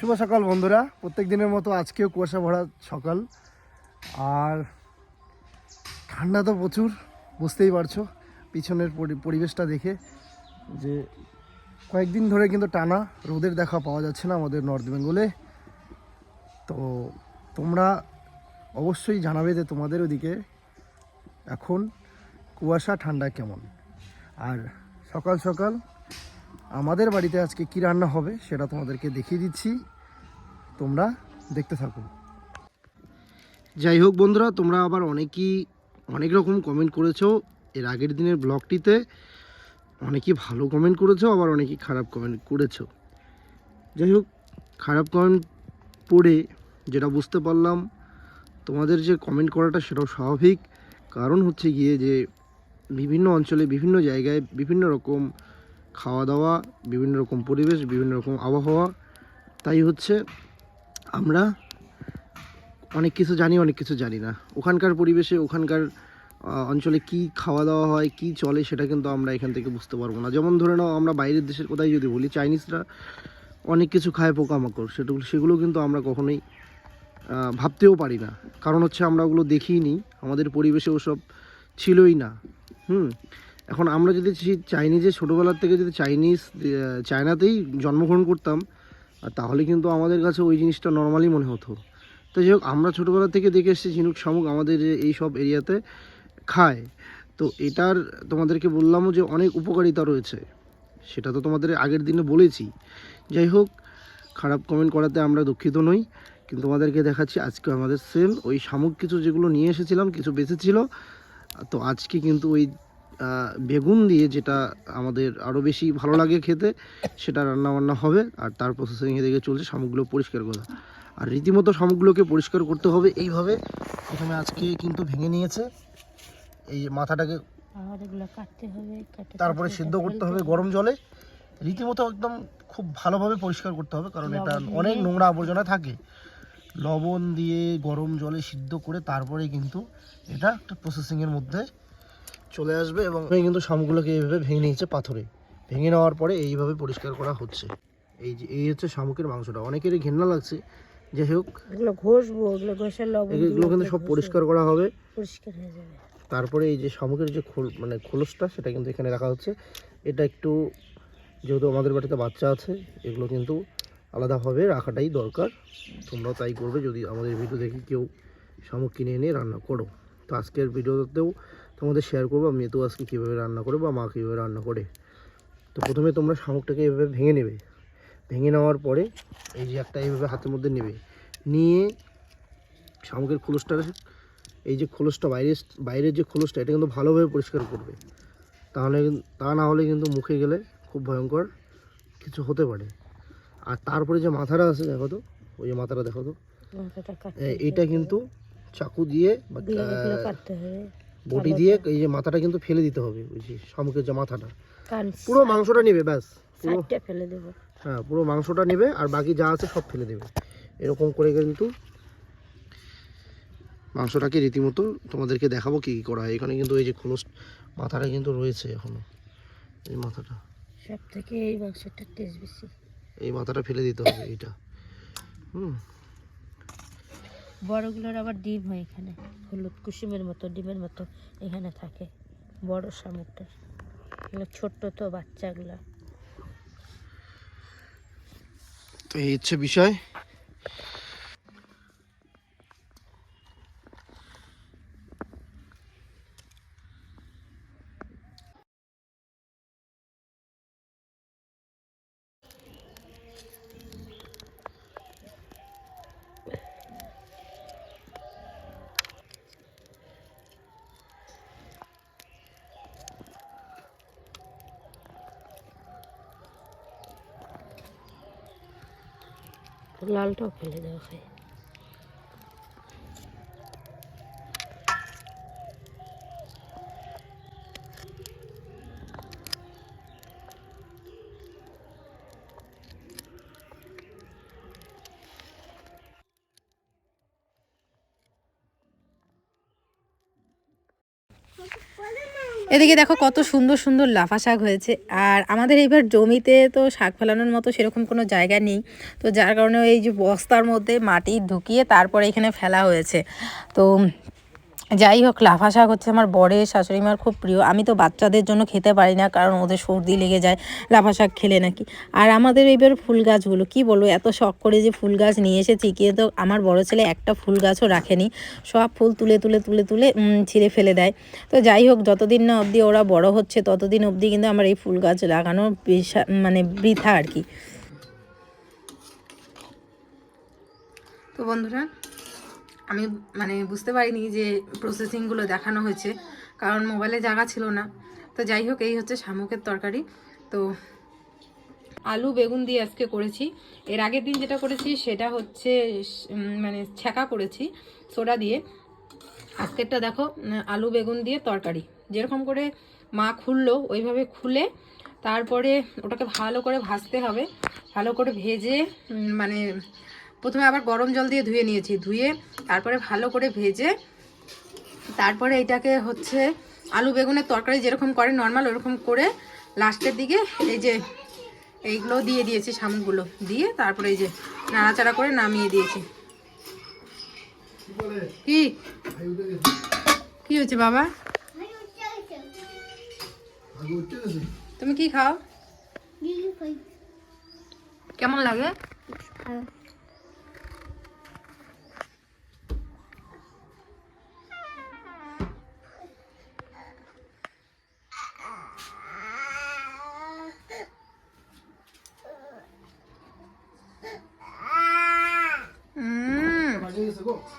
শুভ সকাল বন্ধুরা। প্রত্যেক দিনের মতো আজকেও কুয়াশা ভরা সকাল। আর ঠান্ডা তো প্রচুর, বুঝতেই পারছ। পিছনের পরি- পরিবেশটা দেখে যে কয়েকদিন ধরে কিন্তু টানা রোদের দেখা পাওয়া যাচ্ছে না আমাদের নর্থ বেঙ্গলে। তো তোমরা অবশ্যই জানাবে যে তোমাদের ওদিকে এখন কুয়াশা, ঠান্ডা কেমন। আর সকাল সকাল আমাদের বাড়িতে আজকে কি রান্না হবে সেটা তোমাদেরকে দেখিয়ে দিচ্ছি। তোমরা দেখতে থাকো। যাই হোক বন্ধুরা, তোমরা আবার অনেকেই অনেক রকম কমেন্ট করেছ এর আগের দিনের ব্লগটিতে। অনেকেই ভালো কমেন্ট করেছ, আবার অনেকেই খারাপ কমেন্ট করেছ। যাই হোক, খারাপ কমেন্ট পড়ে যেটা বুঝতে পারলাম, তোমাদের যে কমেন্ট করাটা সেটাও স্বাভাবিক। কারণ হচ্ছে গিয়ে যে বিভিন্ন অঞ্চলে, বিভিন্ন জায়গায় বিভিন্ন রকম খাওয়া দাওয়া বিভিন্ন রকম পরিবেশ, বিভিন্ন রকম আবহাওয়া। তাই হচ্ছে আমরা অনেক কিছু জানি, অনেক কিছু জানি না। ওখানকার পরিবেশে, ওখানকার অঞ্চলে কি খাওয়া দাওয়া হয়, কি চলে সেটা কিন্তু আমরা এখান থেকে বুঝতে পারব না। যেমন ধরে নাও, আমরা বাইরের দেশের কোথায় যদি বলি, চাইনিজরা অনেক কিছু খায় পোকামাকড়। সেটা, সেগুলো কিন্তু আমরা কখনোই ভাবতেও পারি না। কারণ হচ্ছে আমরা ওগুলো দেখিনি আমাদের পরিবেশে ওসব ছিলই না। হুম? এখন আমরা যদি চাইনিজে ছোটোবেলার থেকে যদি চাইনিজ চায়নাতেই জন্মগ্রহণ করতাম তাহলে কিন্তু আমাদের কাছে ওই জিনিসটা নর্মালি মনে হতো। তো যাই হোক, আমরা ছোটোবেলা থেকে দেখে এসেছি ঝিনুক শামুক আমাদের এই সব এরিয়াতে খায়। তো এটার তোমাদেরকে বললামও যে অনেক উপকারিতা রয়েছে। সেটা তো তোমাদের আগের দিনে বলেছি। যাই হোক, খারাপ কমেন্ট করাতে আমরা দুঃখিত নই। কিন্তু তোমাদেরকে দেখাচ্ছি আজকে আমাদের সেম ওই শামুক কিছু যেগুলো নিয়ে এসেছিলাম, কিছু বেঁচেছিল। তো আজকে কিন্তু ওই বেগুন দিয়ে যেটা আমাদের আরও বেশি ভালো লাগে খেতে সেটা রান্না বান্না হবে আর তার প্রসেসিং এদিকে চলছে শামুকগুলো পরিষ্কার করা। আর রীতিমতো শামুকগুলোকে পরিষ্কার করতে হবে এইভাবে। প্রথমে আজকে কিন্তু ভেঙে নিয়েছে। এই মাথাটাকে তারপরে সিদ্ধ করতে হবে গরম জলে। রীতিমতো একদম খুব ভালোভাবে পরিষ্কার করতে হবে কারণ এটা অনেক নোংরা আবর্জনা থাকে। লবণ দিয়ে গরম জলে সিদ্ধ করে তারপরে কিন্তু এটা একটা প্রসেসিংয়ের মধ্যে চলে আসবে এবং এই কিন্তু শামুকগুলোকে এইভাবে ভেঙে নিয়েছে পাথরে। ভেঙে নেওয়ার পরে এইভাবে পরিষ্কার করা হচ্ছে। এই যে এই হচ্ছে শামুকের মাংসটা। অনেকেরই ঘেন্না লাগছে। যাই হোক এগুলো ঘষবো এগুলো ঘষে লবণ এগুলো কিন্তু সব পরিষ্কার করা হবে। পরিষ্কার হয়ে যাবে। তারপরে এই যে শামুকের যে খোল মানে খোলসটা সেটা কিন্তু এখানে রাখা হচ্ছে। এটা একটু যেহেতু আমাদের বাড়িতে বাচ্চা আছে এগুলো কিন্তু আলাদাভাবে রাখাটাই দরকার। তোমরাও তাই করবে। যদি আমাদের ভিডিও দেখে কেউ শামুক কিনে এনে রান্না করো। তো আজকের ভিডিওতেও তোমাদের শেয়ার করব আমি তো আজকে কীভাবে রান্না করে বা মা কীভাবে রান্না করে। তো প্রথমে তোমরা শামুকটাকে এভাবে ভেঙে নেবে। ভেঙে নেওয়ার পরে এই যে একটা এইভাবে হাতের মধ্যে নেবে। নিয়ে শামুকের খোলসটা এই যে খোলসটা বাইরে বাইরের যে খোলসটা এটা কিন্তু ভালোভাবে পরিষ্কার করবে। তাহলে তা না হলে কিন্তু মুখে গেলে খুব ভয়ঙ্কর কিছু হতে পারে। আর তারপরে যে মাথাটা আছে দেখো তো ওই যে মাথাটা দেখো তো এইটা কিন্তু চাকু দিয়ে দিয়ে বটি দিয়ে এই যে মাথাটা কিন্তু ফেলে দিতে হবে ওই যে শামুকের যে মাথাটা। পুরো মাংসটা নেবে ব্যাস। পুরো ফেলে দেবো। হ্যাঁ পুরো মাংসটা নেবে আর বাকি যা আছে সব ফেলে দেবে। এরকম করে কিন্তু মাংসটাকে রীতিমতো তোমাদেরকে দেখাবো কী কী করা হয়। এখানে কিন্তু এই যে খোলস মাথাটা কিন্তু রয়েছে এখনও। এই মাথাটা। সব থেকে এই মাংসটার টেস্ট বেশি। এই মাথাটা ফেলে দিতে হবে এইটা। হুম। বড়গুলোর আবার ডিম হয় এখানে। হলুদ কুসুমের মতো, ডিমের মতো এখানে থাকে বড় শামুকটা এগুলো ছোট্ট তো বাচ্চাগুলো। তো এই হচ্ছে বিষয়। লালটাও ফেলে দেওয়া হয় এদিকে দেখো কত সুন্দর সুন্দর লাফা শাক হয়েছে। আর আমাদের এইবার জমিতে তো শাক ফেলানোর মতো সেরকম কোনো জায়গা নেই। তো যার কারণে এই যে বস্তার মধ্যে মাটি ঢুকিয়ে তারপরে এখানে ফেলা হয়েছে। তো যাই হোক লাফা শাক হচ্ছে আমার বরের শাশুড়ি মার খুব প্রিয়। আমি তো বাচ্চাদের জন্য খেতে পারি না, কারণ ওদের সর্দি লেগে যায় লাফা শাক খেলে নাকি। আর আমাদের এইবার ফুল গাছগুলো কি বলব, এত শখ করে যে ফুল গাছ নিয়ে এসেছি, কিন্তু আমার বড় ছেলে একটা ফুল গাছও রাখেনি। সব ফুল তুলে তুলে তুলে তুলে ছিঁড়ে ফেলে দেয়। তো যাই হোক যতদিন না অবধি ওরা বড় হচ্ছে, ততদিন অবধি কিন্তু আমার এই ফুল গাছ লাগানো মানে বৃথা আর কি। তো বন্ধুরা আমি মানে বুঝতে পারিনি যে প্রসেসিংগুলো দেখানো হয়েছে, কারণ মোবাইলে জায়গা ছিল না। তো যাই হোক, এই হচ্ছে শামুকের তরকারি। তো আলু, বেগুন দিয়ে আজকে করেছি। এর আগের দিন যেটা করেছি, সেটা হচ্ছে মানে ছ্যাঁকা করেছি সোডা দিয়ে। আজকেরটা দেখো, আলু, বেগুন দিয়ে তরকারি। যেরকম করে মা খুললো, ওইভাবে খুলে তারপরে ওটাকে ভালো করে ভাজতে হবে। ভালো করে ভেজে মানে প্রথমে আবার গরম জল দিয়ে ধুয়ে নিয়েছি। ধুয়ে তারপরে ভালো করে ভেজে তারপরে এটাকে হচ্ছে আলু বেগুনের তরকারি যেরকম করে নর্মাল ওরকম করে লাস্টের দিকে এই যে এইগুলো দিয়ে দিয়েছি শামুকগুলো। দিয়ে তারপরে এই যে নাড়াচাড়া করে নামিয়ে দিয়েছি। কি? কি হচ্ছে বাবা? তুমি কি খাও? কেমন লাগে?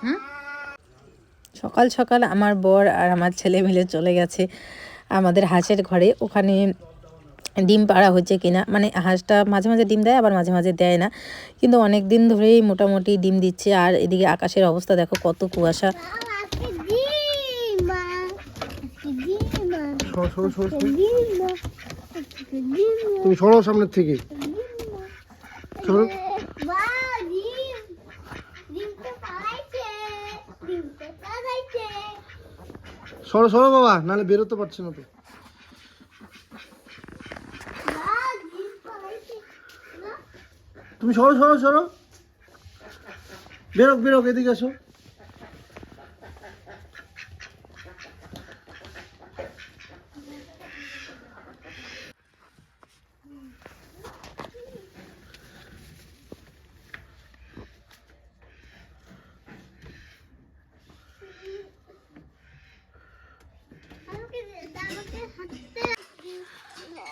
হুম? সকাল সকাল আমার বর আর আমার ছেলে মিলে চলে গেছে আমাদের হাঁসের ঘরে। ওখানে ডিম পাড়া হচ্ছে কিনা মানে হাঁসটা মাঝে মাঝে ডিম দেয় আবার মাঝে মাঝে দেয় না। কিন্তু অনেক দিন ধরেই মোটামুটি ডিম দিচ্ছে আর এদিকে আকাশের অবস্থা দেখো কত কুয়াশা। তুমি সরো সামনের থেকে। সরো সরো বাবা, নাহলে বেরোতে পারছি না তো। তুমি সরো সরো সরো। বেরোক বেরোক, এদিকে আসো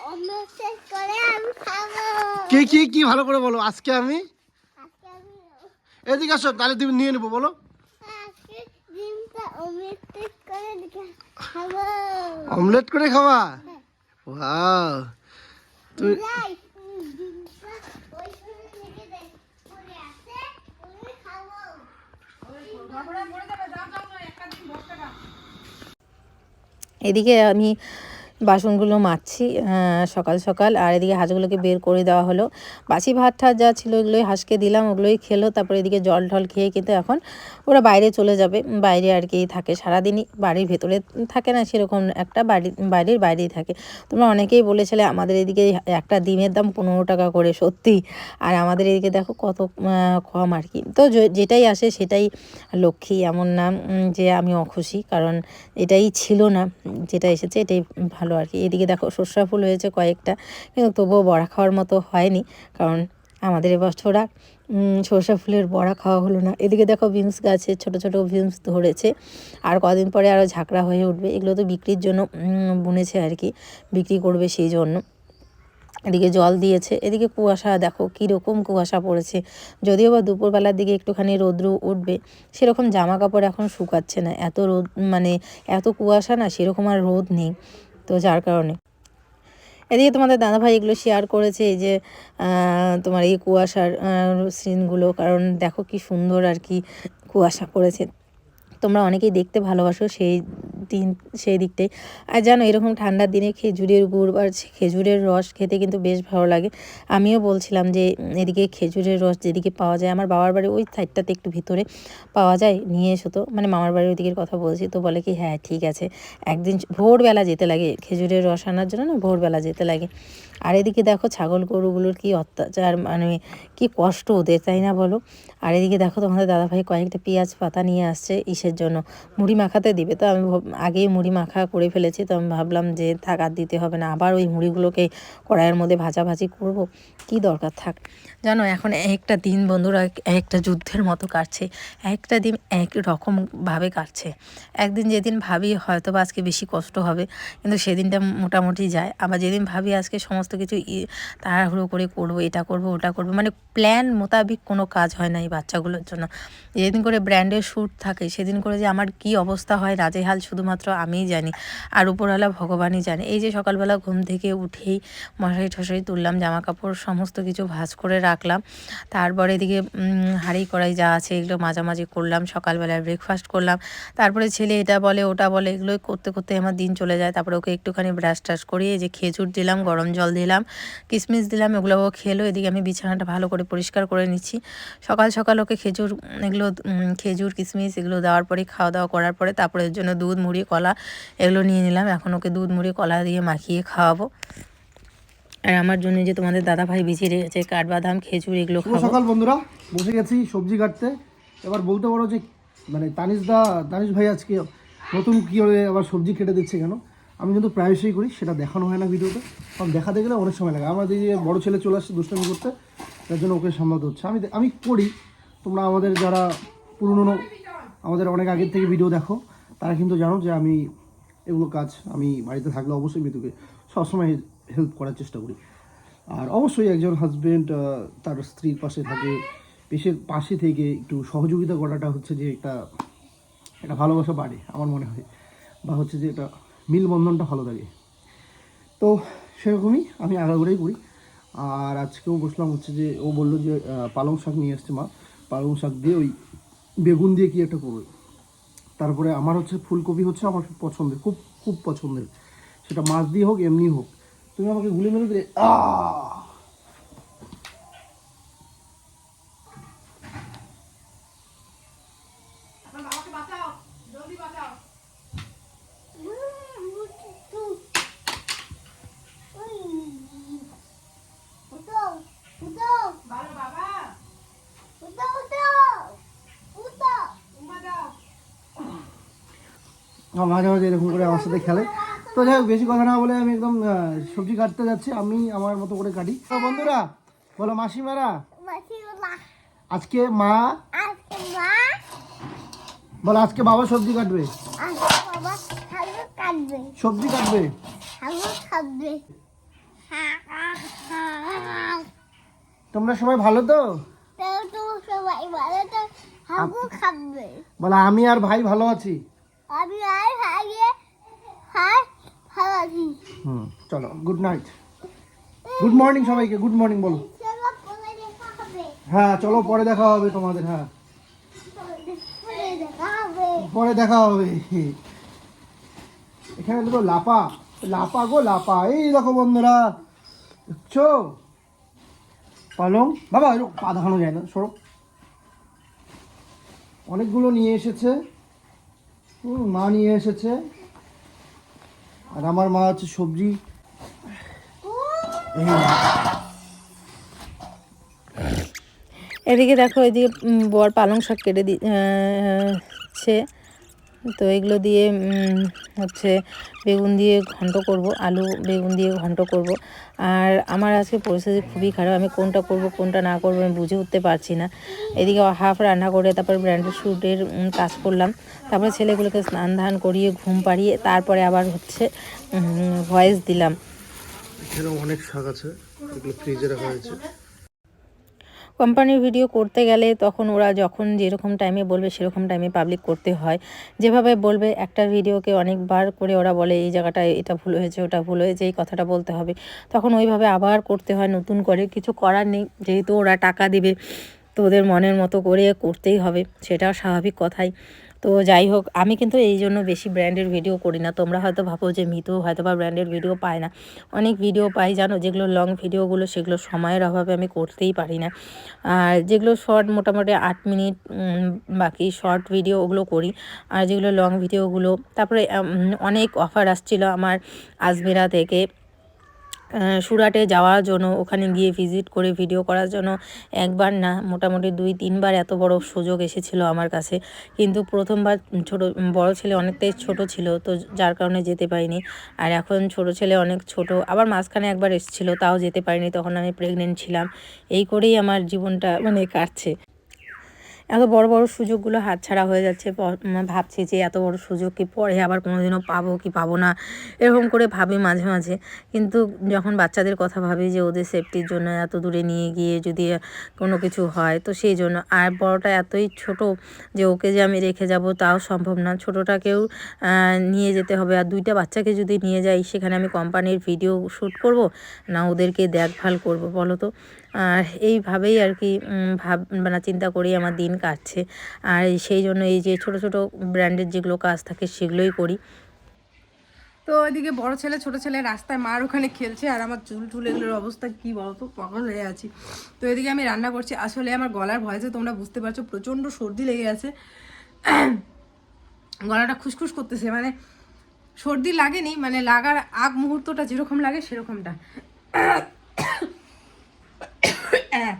করে আমি খাব কি কি কি ভালো করে বলো আজকে আমি? এদিকে আসো তাহলে তুমি নিয়ে নেব বলো। অমলেট করে দেখে খাব। অমলেট করে খাওয়া ওয়াও তুমি এদিকে আমি বাসনগুলো মাজছি সকাল সকাল। আর এদিকে হাঁসগুলোকে বের করে দেওয়া হলো। বাসি ভাত ঠাত যা ছিল ওগুলোই হাঁসকে দিলাম, ওগুলোই খেলো। তারপরে এদিকে জল ঢল খেয়ে কিন্তু এখন ওরা বাইরে চলে যাবে। বাইরে আর কি থাকে সারাদিনই। বাড়ির ভেতরে থাকে না, সেরকম একটা বাড়ি, বাড়ির বাইরেই থাকে। তোমরা অনেকেই বলেছিলে, আমাদের এদিকে একটা ডিমের দাম পনেরো টাকা করে, সত্যি। আর আমাদের এদিকে দেখো কত কম আর কি। তো যেটাই আসে সেটাই লক্ষ্মী, এমন না যে আমি অখুশি। কারণ এটাই ছিল না, যেটা এসেছে এটাই ভালো। আর কি। এদিকে দেখো সর্ষা ফুল হয়েছে কয়েকটা কিন্তু তবুও বড়া খাওয়ার মতো হয়নি কারণ আমাদের এবছরা উম, সর্ষা ফুলের বড়া খাওয়া হলো না। এদিকে দেখো বিনস গাছে ছোট ছোট বিনস ধরেছে আর কদিন পরে আরও ঝাঁকড়া হয়ে উঠবে। এগুলো তো বিক্রির জন্য বুনেছে আর কি বিক্রি করবে সেই জন্য। এদিকে জল দিয়েছে এদিকে কুয়াশা দেখো কীরকম কুয়াশা পড়েছে। যদিও বা দুপুরবেলার দিকে একটুখানি রৌদ্র উঠবে সেরকম জামা কাপড় এখন শুকাচ্ছে না। এত রোদ মানে এত কুয়াশা না সেরকম আর রোদ নেই। তো যার কারণে। এদিকে তোমাদের দাদাভাই এগুলো শেয়ার করেছে, এই যে তোমার এই কুয়াশার সিনগুলো কারণ দেখো কি সুন্দর আর কি কুয়াশা পড়েছে। তোমরা অনেকেই দেখতে ভালোবাসো সেই দিন, সেই দিকটাই। আর জানো, এরকম ঠান্ডার দিনে খেজুরের গুড় বা খেজুরের রস খেতে কিন্তু বেশ ভালো লাগে। আমিও বলছিলাম যে, এদিকে খেজুরের রস যেদিকে পাওয়া যায়, আমার বাবার বাড়ি ওই সাইডটাতে একটু ভিতরে পাওয়া যায়, নিয়ে এসো তো। মানে মামার বাড়ির ওদিকের কথা বলছি, তো বলে কি হ্যাঁ ঠিক আছে। একদিন ভোরবেলা যেতে লাগে, খেজুরের রস আনার জন্য না, ভোরবেলা যেতে লাগে। আর এদিকে দেখো, ছাগল গরুগুলোর কি অত্যাচার মানে কি কষ্ট ওদের, তাই না বলো? আর এদিকে দেখো, তোমাদের দাদাভাই কয়েকটা পেঁয়াজ পাতা নিয়ে আসছে ইসের জন্য। মুড়ি মাখাতে দিবে। তো আমি আগেই মুড়ি মাখা করে ফেলেছি। তো আমি ভাবলাম যে থাক, আর দিতে হবে না। আবার ওই মুড়িগুলোকে কড়াইয়ের মধ্যে ভাজাভাজি করব। কি দরকার? থাক। জানো, এখন একটা দিন বন্ধুরা, একটা যুদ্ধের মতো কাটছে। একটা দিন এক রকমভাবে কাটছে। একদিন যেদিন ভাবি হয়তো বা আজকে বেশি কষ্ট হবে, কিন্তু সেদিনটা মোটামুটি যায়। আবার যেদিন ভাবি আজকে সমস্ত কিছু তাড়াহুড়ো করে করব, এটা করব, ওটা করব মানে প্ল্যান মোতাবিক কোনো কাজ হয় না এই বাচ্চাগুলোর জন্য। যেদিন করে ব্র্যান্ডের শ্যুট থাকে, সেদিন করে যে আমার কি অবস্থা হয় রাজেহাল শুধুমাত্র আমিই জানি আর উপরওয়ালা ভগবানই জানে। এই যে সকালবেলা ঘুম থেকে উঠেই মশারি টশারি তুললাম জামা কাপড় সমস্ত কিছু ভাঁজ করে রাখলাম। তারপরে এদিকে হাঁড়ি কড়াই যা আছে এগুলো মাঝামাঝি করলাম, সকালবেলায় ব্রেকফাস্ট করলাম। তারপরে ছেলে এটা বলে, ওটা বলে, এগুলোই করতে করতে আমার দিন চলে যায়। তারপরে ওকে একটুখানি ব্রাশ টাশ করিয়ে যে খেজুর দিলাম, গরম জল দিলাম কিশমিশ দিলাম এগুলো ও খেলো। এদিকে আমি বিছানাটা ভালো করে পরিষ্কার করে নিচ্ছি। সকাল সকাল ওকে খেজুর, এগুলো খেজুর কিশমিশ এগুলো দেওয়ার পরে খাওয়া দাওয়া করার পরে তারপরে এর জন্য দুধ মুড়ি কলা এগুলো নিয়ে নিলাম। এখন ওকে দুধ মুড়ি কলা দিয়ে মাখিয়ে খাওয়াবো। আর আমার জন্য যে তোমাদের দাদা ভাই বিছিয়ে রেখেছে কাঠবাদাম খেজুর এগুলো খাব। সকাল বন্ধুরা বসে গেছি সবজি কাটতে। এবার বলতে পারো যে মানে তানিশ দা তানিশ ভাই আজকে নতুন কী করে আবার সবজি কেটে দিচ্ছে কেন? আমি কিন্তু প্রায়শই করি সেটা দেখানো হয় না ভিডিওতে। কারণ দেখাতে গেলে অনেক সময় লাগে। আমাদের যে বড় ছেলে চলে আসছে দুষ্টামি করতে তার জন্য ওকে সামলাতে হচ্ছে। আমি আমি করি। তোমরা আমাদের যারা পুরনো আমাদের অনেক আগের থেকে ভিডিও দেখো। তারা কিন্তু জানো যে আমি এগুলো কাজ, আমি বাড়িতে থাকলে অবশ্যই মৃত্যুকে সবসময় হেল্প করার চেষ্টা করি। আর অবশ্যই একজন হাজবেন্ড তার স্ত্রীর পাশে থাকে পেশের পাশে থেকে একটু সহযোগিতা করাটা হচ্ছে যে একটা একটা ভালোবাসা বাড়ে, আমার মনে হয়। বা হচ্ছে যে এটা মিলবন্ধনটা ভালো থাকে। তো সেরকমই আমি আগাগোড়াই করি। আর আজকেও বসলাম হচ্ছে যে, ও বলল যে পালং শাক নিয়ে এসছে মা। পালং শাক দিয়ে ওই বেগুন দিয়ে কি একটা করবে? তারপরে আমার হচ্ছে ফুলকপি হচ্ছে আমার পছন্দের, খুব খুব পছন্দের। সেটা মাছ দিয়ে হোক, এমনি হোক। তুমি আমাকে গুলি মেরে দিলে আহ! আমার মাঝে মাঝে এরকম করে আমার সাথে খেলে। তো যাই হোক বেশি কথা না বলে আমি একদম সবজি কাটতে যাচ্ছি। আমি আমার মতো করে কাটি। তো বন্ধুরা বলো মাসিমারা আজকে মা বলো আজকে বাবা সবজি কাটবে? সবজি কাটবে? তোমরা সবাই ভালো তো? বলো আমি আর ভাই ভালো আছি। আমি আর ভাইয়ে হাই ভালো আছি হুম, চলো গুড নাইট গুড মর্নিং সবাইকে গুড মর্নিং বলো। হ্যাঁ চলো, পরে দেখা হবে তোমাদের হ্যাঁ। পরে দেখা হবে। এখানে দেখো লাপা লাপা গো, লাপা। এই দেখো বন্ধুরা, দেখছ? পালং? বাবা পা দেখানো যায় না, সরো। অনেকগুলো নিয়ে এসেছে। মা নিয়ে এসেছে। আর আমার মা হচ্ছে সবজি। এদিকে দেখো এদিকে বর পালং শাক কেটে দিচ্ছে তো এগুলো দিয়ে হচ্ছে বেগুন দিয়ে ঘন্ট করব, আলু বেগুন দিয়ে ঘন্ট করব। আর আমার আজকে পরিস্থিতি খুবই খারাপ, আমি কোনটা করব, কোনটা না করব আমি বুঝে উঠতে পারছি না। এদিকে হাফ রান্না করে তারপর ব্র্যান্ডেড শ্যুটের কাজ করলাম। তারপরে ছেলেগুলোকে স্নান ধান করিয়ে, ঘুম পাড়িয়ে তারপরে আবার হচ্ছে ভয়েস দিলাম। অনেক শাক আছে ফ্রিজে রাখা হয়েছে। কোম্পানির ভিডিও করতে গেলে তখন ওরা যখন যেরকম টাইমে বলবে, সেরকম টাইমে পাবলিক করতে হয়। যেভাবে বলবে, একটা ভিডিওকে অনেকবার করে ওরা বলে, এই জায়গাটায় এটা ভুল হয়েছে, ওটা ভুল হয়েছে, এই কথাটা বলতে হবে। তখন ওইভাবে আবার করতে হয়, নতুন করে। কিছু করার নেই, যেহেতু ওরা টাকা দেবে, তো ওদের মনের মতো করে করতেই হবে, সেটাও স্বাভাবিক কথাই। তো যাই হোক, আমি কিন্তু এই জন্য বেশি ব্র্যান্ডের ভিডিও করি না। তোমরা হয়তো ভাবো যে মিতু হয়তো বা ব্র্যান্ডের ভিডিও পায় না। অনেক ভিডিও পাই, জানো? যেগুলো লং ভিডিওগুলো সেগুলো সময়ের অভাবে আমি করতেই পারি না। আর যেগুলো শর্ট মোটামুটি আট মিনিট বাকি শর্ট ভিডিও ওগুলো করি। আর যেগুলো লং ভিডিওগুলো তারপরে অনেক অফার আসছিল আমার আজমিরা থেকে। সুরাটে যাওয়ার জন্য, ওখানে গিয়ে ভিজিট করে ভিডিও করার জন্য একবার না, মোটামুটি দুই, তিনবার এত বড় সুযোগ এসেছিল আমার কাছে। কিন্তু প্রথমবার ছোট, বড় ছেলে অনেকটাই ছোট ছিল, তো যার কারণে যেতে পারিনি। আর এখন ছোট ছেলে অনেক ছোট, আবার মাঝখানে একবার এসেছিল, তাও যেতে পারিনি, তখন আমি প্রেগনেন্ট ছিলাম। এই করেই আমার জীবনটা মানে কাটছে। এত বড় বড় সুযোগগুলো হাতছাড়া হয়ে যাচ্ছে, প- ভাবছি যে এত বড় সুযোগ কি পরে আবার কোনোদিনও পাবো কি পাবো না, এরকম করে ভাবি মাঝে মাঝে। কিন্তু যখন বাচ্চাদের কথা ভাবি যে ওদের সেফটির জন্য এত দূরে নিয়ে গিয়ে যদি কোনো কিছু হয়, তো সেই জন্য। আর বড়টা এতই ছোট যে ওকে যে আমি রেখে যাব তাও সম্ভব না। ছোটোটাকেও নিয়ে যেতে হবে। আর দুইটা বাচ্চাকে যদি নিয়ে যাই, সেখানে আমি কোম্পানির ভিডিও শ্যুট করব, না ওদেরকে দেখভাল করব, বলো তো? আর এইভাবেই আর কি ভাব মানে চিন্তা করেই আমার দিন কাটছে। আর সেই জন্য এই যে ছোট ছোট ব্র্যান্ডের যেগুলো কাজ থাকে সেগুলোই করি। তো ওইদিকে বড় ছেলে, ছোট ছেলে রাস্তায় মার ওখানে খেলছে আর আমার চুল টুল এগুলোর অবস্থা কি বলতো, পাগল হয়ে আছি। তো এদিকে আমি রান্না করছি। আসলে আমার গলার ভয়েসে তোমরা বুঝতে পারছ, প্রচণ্ড সর্দি লেগে আছে। গলাটা খুসখুস করতেছে মানে সর্দি লাগেনি মানে লাগার আগ মুহূর্তটা যেরকম লাগে সেরকমটা। হ্যাঁ।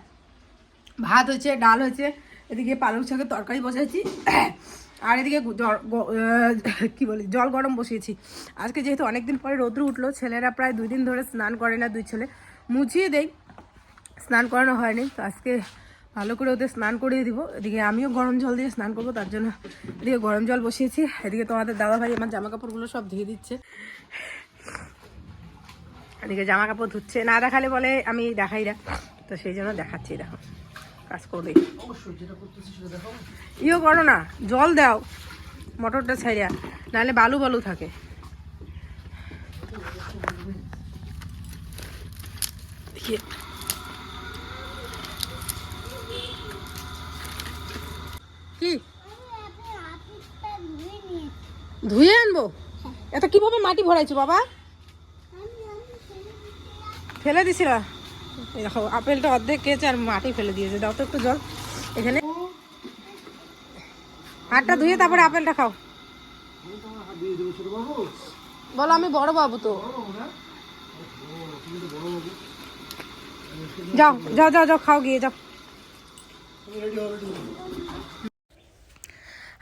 ভাত হয়েছে, ডাল হয়েছে, এদিকে পালং শাকের তরকারি বসাইছি আর এদিকে কি বলি, জল গরম বসিয়েছি। আজকে যেহেতু অনেকদিন পরে রৌদ্র উঠল, ছেলেরা প্রায় দুই দিন ধরে স্নান করে না, দুই ছেলে। মুছিয়ে দেই। স্নান করানো হয়নি, তো আজকে ভালো করে ওদের স্নান করিয়ে দিব। এদিকে আমিও গরম জল দিয়ে স্নান করব, তার জন্য এদিকে গরম জল বসিয়েছি। এদিকে তোমাদের দাদা ভাই আমার জামা কাপড়গুলো সব ধুয়ে দিচ্ছে। এদিকে জামা কাপড় ধুচ্ছে, না দেখালে বলে আমি দেখাই না। তো সেই জন্য দেখাচ্ছি দেখো। কাজ করবে ইও করো না জল দাও মটরটা ছাইড়া নাহলে বালু বালু থাকে। দেখি। কি? ধুয়ে আনব? এত কীভাবে মাটি ভরাইছো বাবা? ফেলে দিছিল? দেখো, আপেলটা অর্ধেক খেয়েছে আর মাটি ফেলে দিয়েছে। দাও তো একটু জল। এখানে হাতটা ধুয়ে তারপরে আপেলটা খাও। বলো, আমি বড় বাবু তো। যাও যাও যাও যাও, খাও, গিয়ে যাও।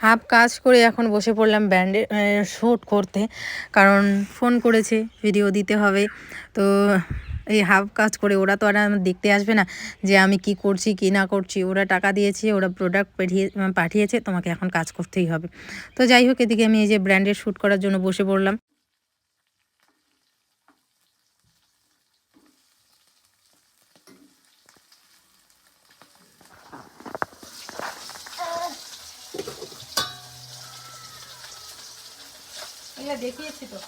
হাফ কাজ করে এখন বসে পড়লাম ব্যান্ডে শ্যুট করতে, কারণ ফোন করেছে, ভিডিও দিতে হবে। তো এই হাফ কাজ করে, ওরা তো আর দেখতে আসবে না যে আমি কি করছি, কি না করছি। ওরা টাকা দিয়েছে, ওরা প্রোডাক্ট পাঠিয়ে, পাঠিয়েছে, তোমাকে এখন কাজ করতেই হবে। তো যাই হোক, এদিকে আমি এই যে ব্র্যান্ডের শ্যুট করার জন্য বসে পড়লাম। দেখিয়েছি তো।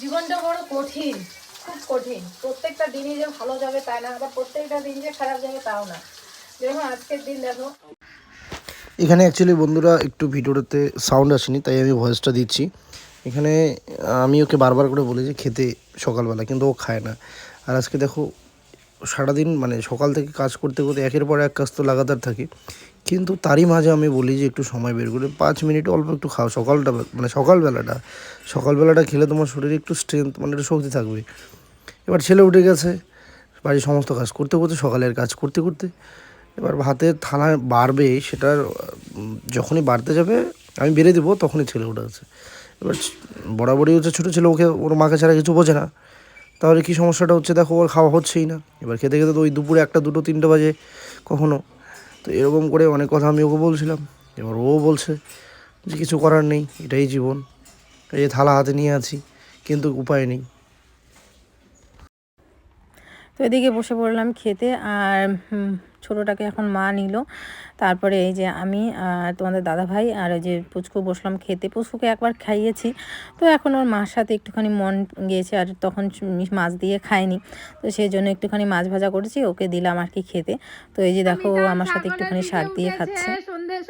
জীবনটা বড় কঠিন, খুব কঠিন। প্রত্যেকটা দিনই যে ভালো যাবে তাই না, আবার প্রত্যেকটা দিন যে খারাপ যাবে তাও না। যেরকম আজকের দিন দেখো। এখানে অ্যাকচুয়ালি বন্ধুরা একটু ভিডিওটাতে সাউন্ড আসেনি, তাই আমি ভয়েসটা দিচ্ছি। এখানে, আমি ওকে বারবার করে বলেছি খেতে সকালবেলা, কিন্তু ও খায় না। আর আজকে দেখো, সারাদিন মানে সকাল থেকে কাজ করতে করতে একের পর এক কাজ তো লাগাতার থাকে। কিন্তু তারই মাঝে আমি বলি যে একটু সময় বের করে পাঁচ মিনিট অল্প একটু খাও। সকালটা মানে সকালবেলাটা সকালবেলাটা খেলে তোমার শরীরে একটু স্ট্রেংথ মানে একটু শক্তি থাকবে। এবার ছেলে উঠে গেছে, বাড়ির সমস্ত কাজ করতে করতে, সকালের কাজ করতে করতে এবার ভাতের থালা বাড়বে সেটার যখনই বাড়তে যাবে, আমি বেড়ে দেবো তখনই ছেলে উঠে গেছে। এবার বরাবরই হচ্ছে ছোটো ছেলে, ওকে ওর মাকে ছাড়া কিছু বোঝে না। তাহলে কী সমস্যাটা হচ্ছে? দেখো, ওর খাওয়া হচ্ছেই না। এবার খেতে খেতে তো ওই দুপুরে একটা, দুটো, তিনটে বাজে কখনো। তো এরকম করে অনেক কথা আমি ওকে বলছিলাম। এবার ও বলছে যে কিছু করার নেই, এটাই জীবন। এই যে থালা হাতে নিয়ে আছি, কিন্তু উপায় নেই। তো এদিকে বসে পড়লাম খেতে আর ছোটোটাকে এখন মা নিল। তারপরে এই যে আমি তোমাদের দাদা ভাই আর ওই যে পুচকু বসলাম খেতে। পুচকুকে একবার খাইয়েছি। তো এখন ওর মার সাথে একটুখানি মন গিয়েছে আর তখন মাছ দিয়ে খায়নি। তো সেই জন্য একটুখানি মাছ ভাজা করেছি ওকে দিলাম আর কি খেতে। তো এই যে দেখো আমার সাথে একটুখানি শাক দিয়ে খাচ্ছে।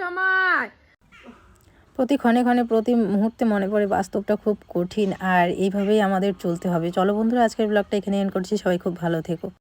সময়। প্রতি ক্ষণে ক্ষণে প্রতি মুহূর্তে মনে পড়ে বাস্তবটা খুব কঠিন আর এইভাবেই আমাদের চলতে হবে। চলো বন্ধুরা আজকের ব্লগটা এখানে এন্ড করছি। সবাই খুব ভালো থেকো।